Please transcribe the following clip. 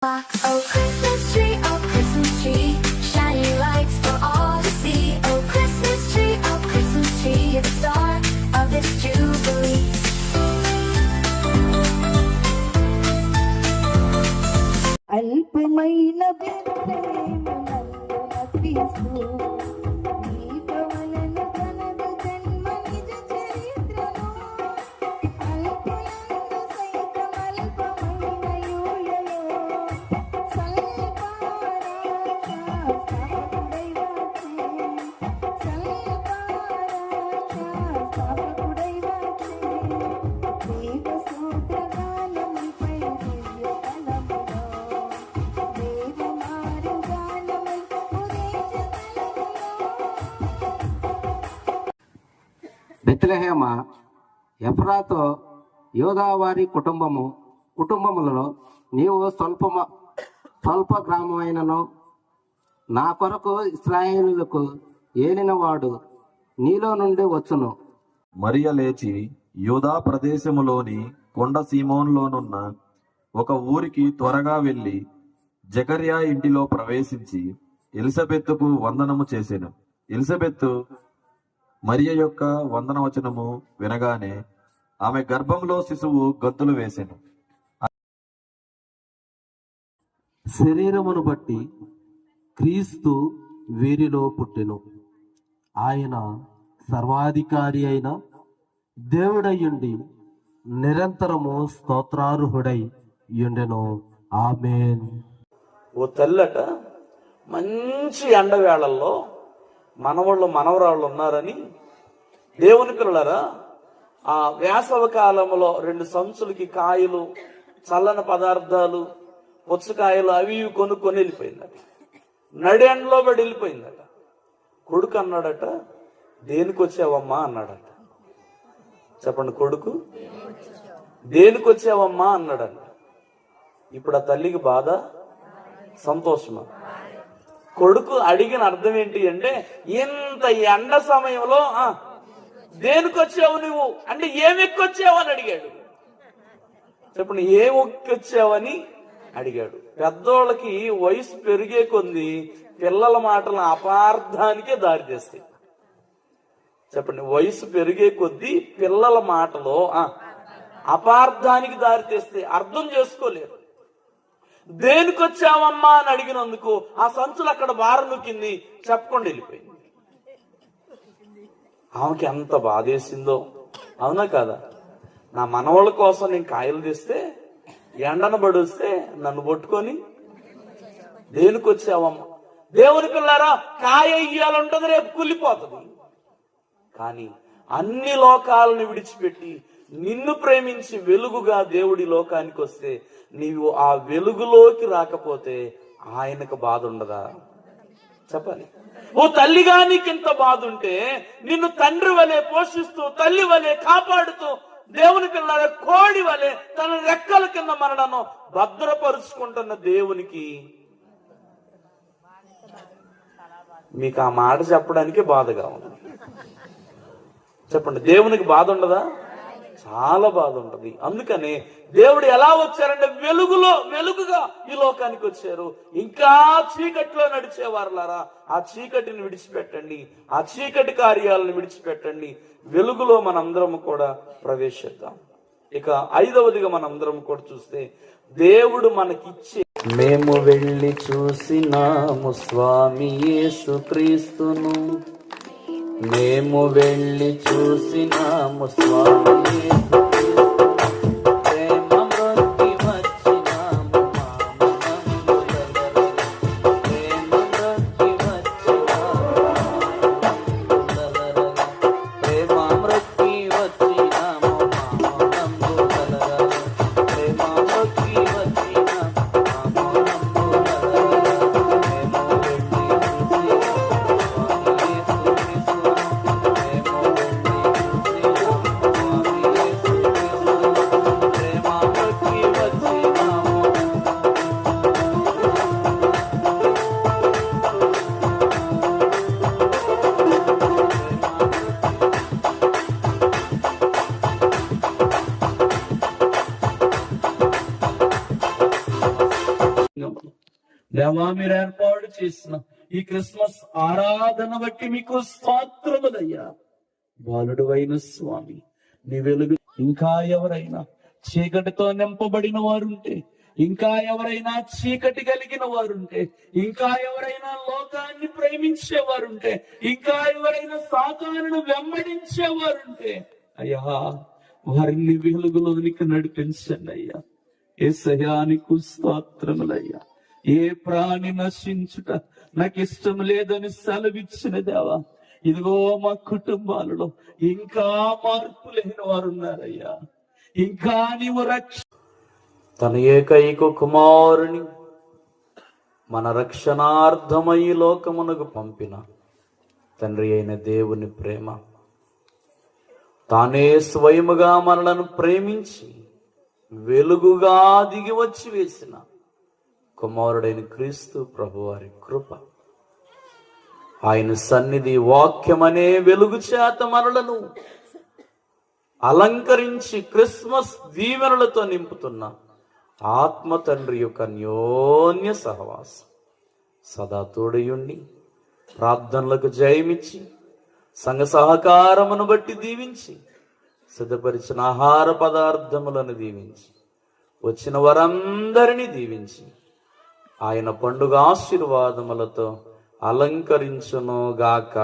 box. Oh, Christmas tree, oh, Christmas tree. Shiny lights for all to see. Oh, Christmas tree, oh, Christmas tree. You're the star of this jubilee. అల్పమైన బెత్తలేము నన్నున బెత్లహేమ ఎఫ్రాతో యోధావారి కుటుంబము కుటుంబములలో నీవు స్వల్పమ స్వల్ప గ్రామమైనను నా కొరకు ఇస్రాయేలులకు ఏలినవాడు నీలో నుండి వచ్చును. మరియ లేచి యూదా ప్రదేశములోని కొండ సీమోన్లోనున్న ఒక ఊరికి త్వరగా వెళ్ళి జకర్యా ఇంటిలో ప్రవేశించి ఎలిజబెత్తుకు వందనము చేసెను. ఎలిజబెత్తు మరియ యొక్క వందనవచనము వినగానే ఆమె గర్భంలో శిశువు గంతులు వేసెను. శరీరమును బట్టి క్రీస్తు వీరిలో పుట్టెను. ఆయన సర్వాధికారి అయిన దేవుడయ్యుండి నిరంతరము స్తోత్రార్హుడై యుండెను. ఆమెన్. ఓ తెల్లట మంచి ఎండవేళల్లో మనవాళ్ళు మనవరాళ్ళు ఉన్నారని దేవుని పిల్లలరా ఆ వేసవ కాలంలో రెండు సంచులకి కాయలు చల్లని పదార్థాలు పుచ్చకాయలు అవి ఇవి కొనుక్కొని వెళ్ళిపోయిందట. నడి పడి వెళ్ళిపోయిందట. కొడుకు అన్నాడట దేనికి వచ్చావమ్మా అన్నాడట. చెప్పండి కొడుకు. దేనికి వచ్చావమ్మా అన్నాడట. ఇప్పుడు ఆ తల్లికి బాధ? సంతోషమా? కొడుకు అడిగిన అర్థం ఏంటి అంటే ఇంత ఎండ సమయంలో ఆ దేనికి వచ్చావు నువ్వు? అంటే ఏమి ఎక్కొచ్చావు అని అడిగాడు. చెప్పండి ఏ ఎక్కొచ్చావని అడిగాడు. పెద్దోళ్ళకి వయసు పెరిగే కొంది పిల్లల మాటల అపార్థానికే దారి తీస్తాయి. చెప్పండి వయసు పెరిగే కొద్దీ పిల్లల మాటలో ఆ, అపార్థానికి దారి తీస్తాయి. అర్థం చేసుకోలేరు. దేనికి వచ్చావమ్మా అని అడిగినందుకు ఆ సంచులు అక్కడ బారనుకింది చెప్పకుండా వెళ్ళిపోయింది. ఆమెకి ఎంత బాధేసిందో అవునా కదా? నా మనవాళ్ళ కోసం నేను కాయలు తీస్తే ఎండను పడొస్తే నన్ను పట్టుకొని దేనికి వచ్చావమ్మా దేవుని పిల్లారా కాయ ఇయ్యాలంటది రేపు కుళ్ళిపోతుంది. కానీ అన్ని లోకాలను విడిచిపెట్టి నిన్ను ప్రేమించి వెలుగుగా దేవుడి లోకానికి వస్తే నీవు ఆ వెలుగులోకి రాకపోతే ఆయనకు బాధ ఉండదా? చెప్పాలి. ఓ తల్లిగా నీకింత బాధ ఉంటే నిన్ను తండ్రి వలె పోషిస్తూ తల్లి వలె కాపాడుతూ దేవుని పిల్లల కోడి వలె తన రెక్కల కింద మరణను భద్రపరుచుకుంటున్న దేవునికి మీకు ఆ మాట చెప్పడానికి బాధగా ఉంది. చెప్పండి దేవునికి బాధ ఉండదా? చాలా బాధ ఉంటుంది. అందుకని దేవుడు ఎలా వచ్చారంటే వెలుగులో వెలుగుగా ఈ లోకానికి వచ్చారు. ఇంకా చీకటిలో నడిచేవారులారా ఆ చీకటిని విడిచిపెట్టండి ఆ చీకటి కార్యాలను విడిచిపెట్టండి. వెలుగులో మనందరం కూడా ప్రవేశిద్దాం. ఇక ఐదవదిగా మనందరం కూడా చూస్తే దేవుడు మనకిచ్చే మేము వెళ్ళి చూసినాము స్వామి యేసు క్రీస్తును మేము వెళ్ళి చూసినాము స్వామి. దేవా మీరు ఏర్పాటు చేసిన ఈ క్రిస్మస్ ఆరాధన బట్టి మీకు స్వాత్రములయ్యా బాలుడు అయిన స్వామి నీ వెలుగు ఇంకా ఎవరైనా చీకటితో నింపబడిన వారుంటే ఇంకా ఎవరైనా చీకటి కలిగిన వారుంటే ఇంకా ఎవరైనా లోకాన్ని ప్రేమించే వారుంటే ఇంకా ఎవరైనా సాకారును వెంబడించే వారుంటే అయ్యా వారిని వెలుగులోనికి నడిపించండి అయ్యా. ఏసయానికి స్తోత్రములయ్యా. ఏ ప్రాణి నశించుట నాకు ఇష్టం లేదని సెలవిచ్చిన దేవా ఇదిగో మా కుటుంబాలలో ఇంకా మార్పు లేని వారు ఉన్నారయ్యా. ఇంకా నీవు రక్ష తన ఏకైక కుమారుని మన రక్షణార్థమై లోకమునకు పంపిన తండ్రి అయిన దేవుని ప్రేమ. తానే స్వయముగా మనలను ప్రేమించి వెలుగుగా దిగి వచ్చి వేసిన కుమారుడైన క్రీస్తు ప్రభువారి కృప. ఆయన సన్నిధి వాక్యమనే వెలుగు చేత మనలను అలంకరించి క్రిస్మస్ దీవెనలతో నింపుతున్న ఆత్మ తండ్రి యొక్క అన్యోన్య సహవాసం. సదా తోడయుండి ప్రార్థనలకు జయమిచ్చి సంఘ సహకారమును బట్టి దీవించి సిద్ధపరిచిన ఆహార పదార్థములను దీవించి వచ్చిన వారందరినీ దీవించి ఆయన పండుగ ఆశీర్వాదములతో అలంకరించును గాక